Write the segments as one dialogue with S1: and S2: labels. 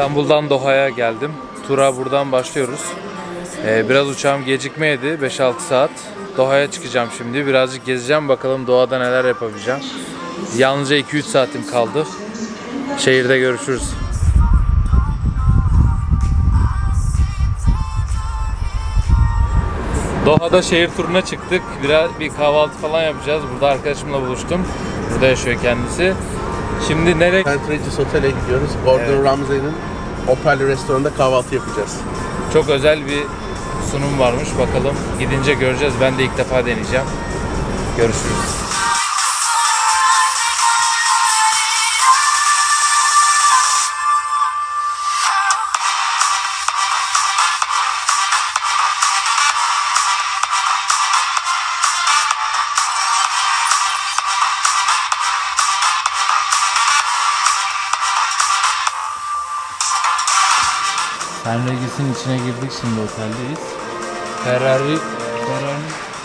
S1: İstanbul'dan Doha'ya geldim. Tura buradan başlıyoruz. Ee, biraz uçağım gecikmeydi. 5-6 saat. Doha'ya çıkacağım şimdi. Birazcık gezeceğim. Bakalım Doha'da neler yapabileceğim. Yalnızca 2-3 saatim kaldı. Şehirde görüşürüz. Doha'da şehir turuna çıktık. Biraz bir kahvaltı falan yapacağız. Burada arkadaşımla buluştum. Burada yaşıyor kendisi. Şimdi nereye?
S2: Centrages Otel'e gidiyoruz. Gordon
S1: Evet.
S2: Ramsay'ın Opel restoranında kahvaltı yapacağız.
S1: Çok özel bir sunum varmış. Bakalım gidince göreceğiz. Ben de ilk defa deneyeceğim. Görüşürüz. Sen Regis'in içine girdik şimdi oteldeyiz. Ferrari, Ferrari.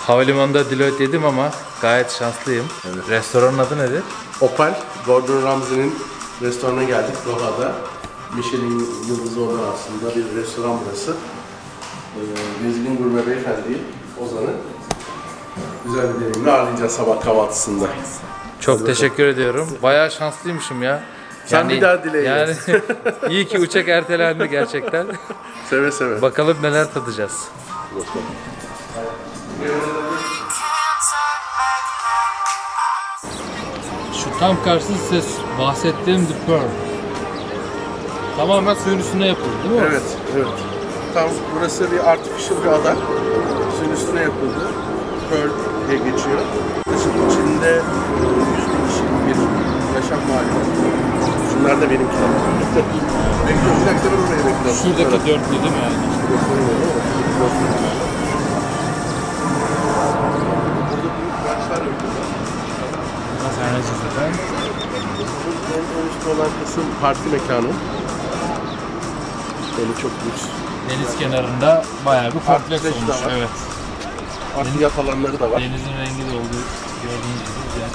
S1: Havalimanında Deloitte yedim ama gayet şanslıyım. Restoranın adı nedir?
S2: Opel, Gordon Ramsay'ın restoranına geldik Doha'da. Michelin yıldızı olan aslında bir restoran burası. Ee, Gurme Beyefendi'yi, Ozan'ı güzel bir deneyimle ağırlayacağız sabah kahvaltısında.
S1: Çok teşekkür ediyorum. Bayağı şanslıymışım ya.
S2: Sen bir daha dile
S1: Yani iyi ki uçak ertelendi gerçekten.
S2: Seve seve.
S1: Bakalım neler tadacağız. Şu tam karşısı ses bahsettiğim The Pearl. Tamamen suyun üstünde yapıldı değil mi?
S2: Evet, evet. Tam burası bir artificial bir ada. Suyun üstüne yapıldı. Pearl diye geçiyor. Yaklaşık içinde e, 100 bin kişilik bir yaşam mahalli. Da benim kitabım. Bekliyorsak ben oraya bekliyorum.
S1: Şuradaki dörtlü değil mi yani?
S2: Burada büyük branşlar yapıyorlar.
S1: Sen ne zaten?
S2: En, en üstte olan kısım parti mekanı. Böyle çok lüks.
S1: Deniz kenarında bayağı bir kompleks olmuş. Evet.
S2: Artı yat alanları da var.
S1: Denizin rengi de olduğu gördüğünüz gibi güzel.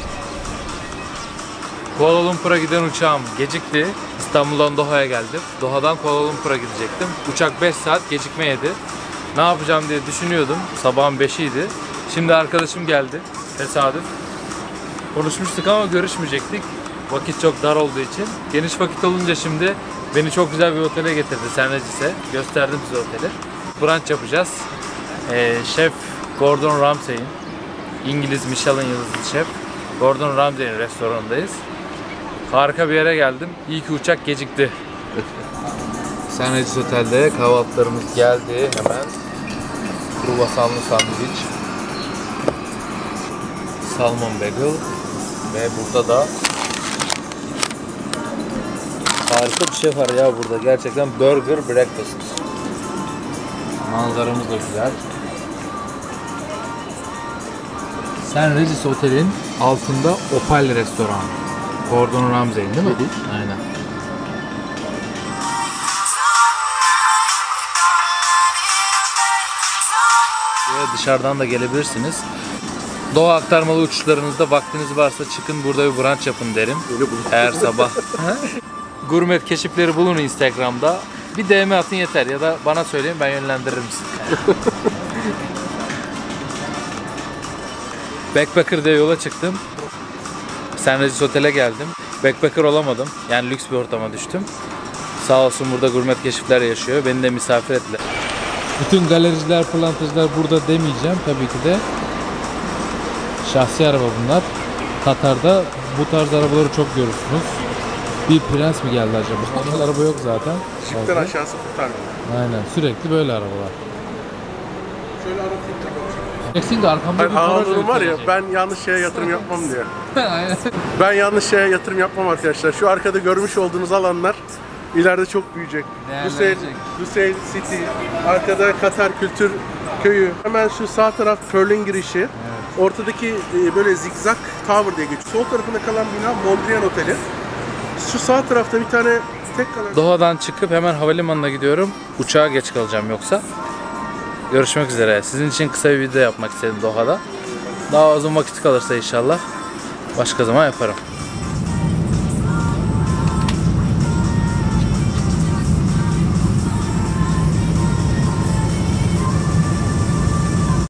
S1: Kuala Lumpur'a giden uçağım gecikti. İstanbul'dan Doha'ya geldim. Doha'dan Kuala Lumpur'a gidecektim. Uçak 5 saat gecikme yedi. Ne yapacağım diye düşünüyordum. Sabahın 5'iydi. Şimdi arkadaşım geldi. Tesadüf. Konuşmuştuk ama görüşmeyecektik. Vakit çok dar olduğu için. Geniş vakit olunca şimdi beni çok güzel bir otele getirdi Senrecis'e. Gösterdim size oteli. Brunch yapacağız. Ee, şef Gordon Ramsay'in İngiliz Michelin yıldızlı şef Gordon Ramsay'in restoranındayız. Harika bir yere geldim. İyi ki uçak gecikti. Senrecis Otel'de kahvaltılarımız geldi hemen. Kruvasanlı sandviç. Salmon bagel. Ve burada da harika bir şey var ya burada. Gerçekten burger breakfast. Manzaramız da güzel. Sen Regis Otel'in altında Opal Restoran. Gordon Ramsay'in değil mi? Aynen. Buraya dışarıdan da gelebilirsiniz. Doğa aktarmalı uçuşlarınızda vaktiniz varsa çıkın burada bir brunch yapın derim. Eğer sabah. Gurmet keşifleri bulun Instagram'da. Bir DM atın yeter ya da bana söyleyin ben yönlendiririm sizi. Backpacker diye yola çıktım. Senregis Otel'e geldim. Backpacker olamadım. Yani lüks bir ortama düştüm. Sağ olsun burada gurmet keşifler yaşıyor. Beni de misafir ettiler. Bütün galericiler, pırlantacılar burada demeyeceğim tabii ki de. Şahsi araba bunlar. Katar'da bu tarz arabaları çok görürsünüz. Bir prens mi geldi acaba? Onların araba yok zaten.
S2: Şıktan aşağısı kurtarmıyor.
S1: Aynen sürekli böyle arabalar.
S2: Şöyle aratayım da
S1: De arkamda bir
S2: Anadolu var ya ben yanlış şeye yatırım yapmam.
S1: Aynen.
S2: Ben yanlış şeye yatırım yapmam arkadaşlar. Şu arkada görmüş olduğunuz alanlar ileride çok büyüyecek. Hüseyin. Hüseyin City, arkada Katar Kültür Köyü. Hemen şu sağ taraf Pearl'in girişi. Ortadaki e, böyle zigzag tower diye geçiyor. Sol tarafında kalan bina Mondrian Oteli. Şu sağ tarafta bir tane tek kalan...
S1: Doha'dan çıkıp hemen havalimanına gidiyorum. Uçağa geç kalacağım yoksa. Görüşmek üzere. Sizin için kısa bir video yapmak istedim Doha'da. Daha uzun vakit kalırsa inşallah başka zaman yaparım.